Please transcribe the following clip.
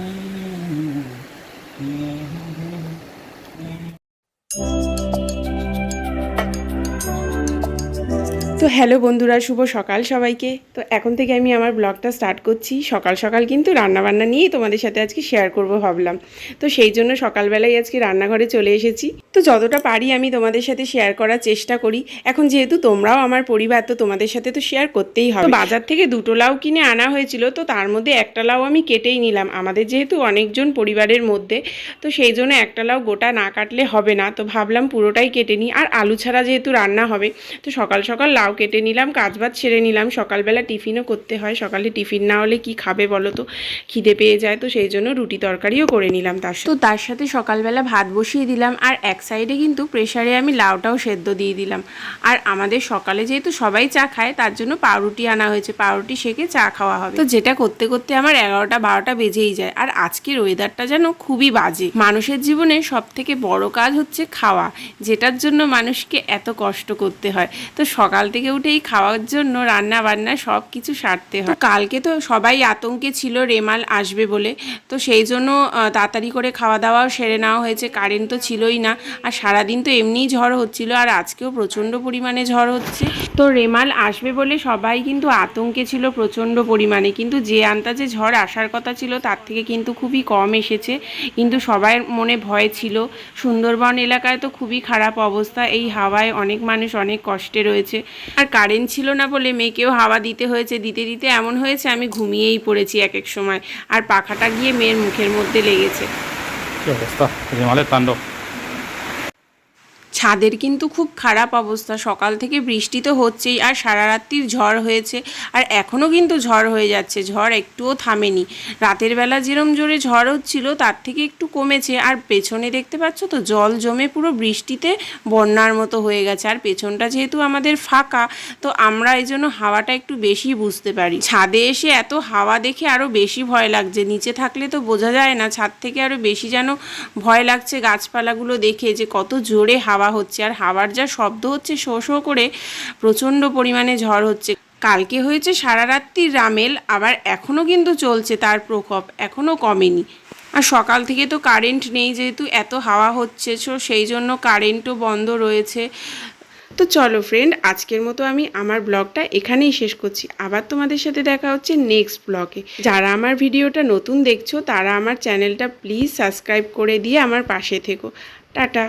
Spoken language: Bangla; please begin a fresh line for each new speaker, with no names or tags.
Mm-hmm. হ্যালো বন্ধুরা, শুভ সকাল সবাইকে। তো এখন থেকে আমি আমার ব্লগটা স্টার্ট করছি। সকাল সকাল কিন্তু রান্নাবান্না নিয়েই তোমাদের সাথে আজকে শেয়ার করব ভাবলাম। তো সেই জন্য সকালবেলায় আজকে রান্নাঘরে চলে এসেছি। তো যতটা পারি আমি তোমাদের সাথে শেয়ার করার চেষ্টা করি। এখন যেহেতু তোমরাও আমার পরিবার, তো তোমাদের সাথে তো শেয়ার করতেই হবে। বাজার থেকে দুটো লাউ কিনে আনা হয়েছিল, তো তার মধ্যে একটা লাউ আমি কেটেই নিলাম। আমাদের যেহেতু অনেকজন পরিবারের মধ্যে, তো সেই জন্য একটা লাউ গোটা না কাটলে হবে না। তো ভাবলাম পুরোটাই কেটে নিই। আর আলু ছাড়া যেহেতু রান্না হবে, তো সকাল সকাল লাউ কেটে নিলাম, কাজ বাজ সেরে নিলাম, সকালবেলা টিফিনও করতে হয়। সকালে টিফিন না হলে কি খাবে বলো তো? খিদে পেয়ে যায় তো সেই জন্য রুটি তরকারিও করে নিলাম তার তো তার সাথে সকালবেলা ভাত বসিয়ে দিলাম আর এক সাইডে কিন্তু প্রেশারে আমি লাউটাও সেদ্ধ দিয়ে দিলাম। আর আমাদের সকালে যেহেতু সবাই চা খায়, তার জন্য পাউরুটি আনা হয়েছে। পাউরুটি সেকে চা খাওয়া হবে। তো যেটা করতে করতে আমার এগারোটা বারোটা বেজেই যায়। আর আজকের ওয়েদারটা যেন খুবই বাজে। মানুষের জীবনে সব থেকে বড় কাজ হচ্ছে খাওয়া, যেটার জন্য মানুষকে এত কষ্ট করতে হয়। তো সকাল থেকে উঠেই খাওয়ার জন্য রান্না বান্না সব কিছু সারতে হয়। কালকে তো সবাই আতঙ্কে ছিল, রেমাল আসবে বলে। তো সেই জন্য তাড়াতাড়ি করে খাওয়া দাওয়াও সেরে নেওয়া হয়েছে। কারেন্ট তো ছিলই না। আর সারাদিন তো এমনিই ঝড় হচ্ছিল আর আজকেও প্রচণ্ড পরিমাণে ঝড় হচ্ছে। তো রেমাল আসবে বলে সবাই কিন্তু আতঙ্কে ছিল প্রচণ্ড পরিমাণে। কিন্তু যে আন্তাজে ঝড় আসার কথা ছিল, তার থেকে কিন্তু খুবই কম এসেছে। কিন্তু সবার মনে ভয় ছিল। সুন্দরবন এলাকায় তো খুবই খারাপ অবস্থা। এই হাওয়ায় অনেক মানুষ অনেক কষ্টে রয়েছে। আর কারেন্ট ছিল না বলে মেয়েকেও হাওয়া দিতে হয়েছে, দিতে দিতে এমন হয়েছে আমি ঘুমিয়েই পড়েছি এক এক সময়। আর পাখাটা গিয়ে মেয়ের মুখের মধ্যে লেগেছে।
কি অবস্থা? তাণ্ডব।
ছাদের কিন্তু খুব খারাপ অবস্থা। সকাল থেকে বৃষ্টি তো হচ্ছেই, আর সারা রাত্রির ঝড় হয়েছে, আর এখনও কিন্তু ঝড় হয়ে যাচ্ছে। ঝড় একটুও থামেনি। রাতের বেলা যেরম জোরে ঝড় হচ্ছিল, তার থেকে একটু কমেছে। আর পেছনে দেখতে পাচ্ছ তো, জল জমে পুরো বৃষ্টিতে বন্যার মতো হয়ে গেছে। আর পেছনটা যেহেতু আমাদের ফাঁকা, তো আমরা এই জন্য হাওয়াটা একটু বেশি বুঝতে পারি। ছাদে এসে এত হাওয়া দেখে আরও বেশি ভয় লাগছে। নিচে থাকলে তো বোঝা যায় না, ছাদ থেকে আরও বেশি যেন ভয় লাগছে গাছপালাগুলো দেখে যে কত জোরে হাওয়া হচ্ছে আর হাওয়ার যা শব্দ হচ্ছে শো শো করে প্রচণ্ড পরিমাণে ঝড় হচ্ছে। কালকে হয়েছে সারা রাত্রির রামেল, আবার এখনও কিন্তু চলছে তার প্রকোপ এখনও কমেনি। আর সকাল থেকে তো কারেন্ট নেই যেহেতু এত হাওয়া হচ্ছে সো সেই জন্য কারেন্টও বন্ধ রয়েছে। তো চলো ফ্রেন্ড আজকের মতো আমি আমার ব্লগটা এখানেই শেষ করছি। আবার তোমাদের সাথে দেখা হচ্ছে নেক্সট ব্লগে যারা আমার ভিডিওটা নতুন দেখছ, তারা আমার চ্যানেলটা প্লিজ সাবস্ক্রাইব করে দিয়ে আমার পাশে থেকো। টাটা।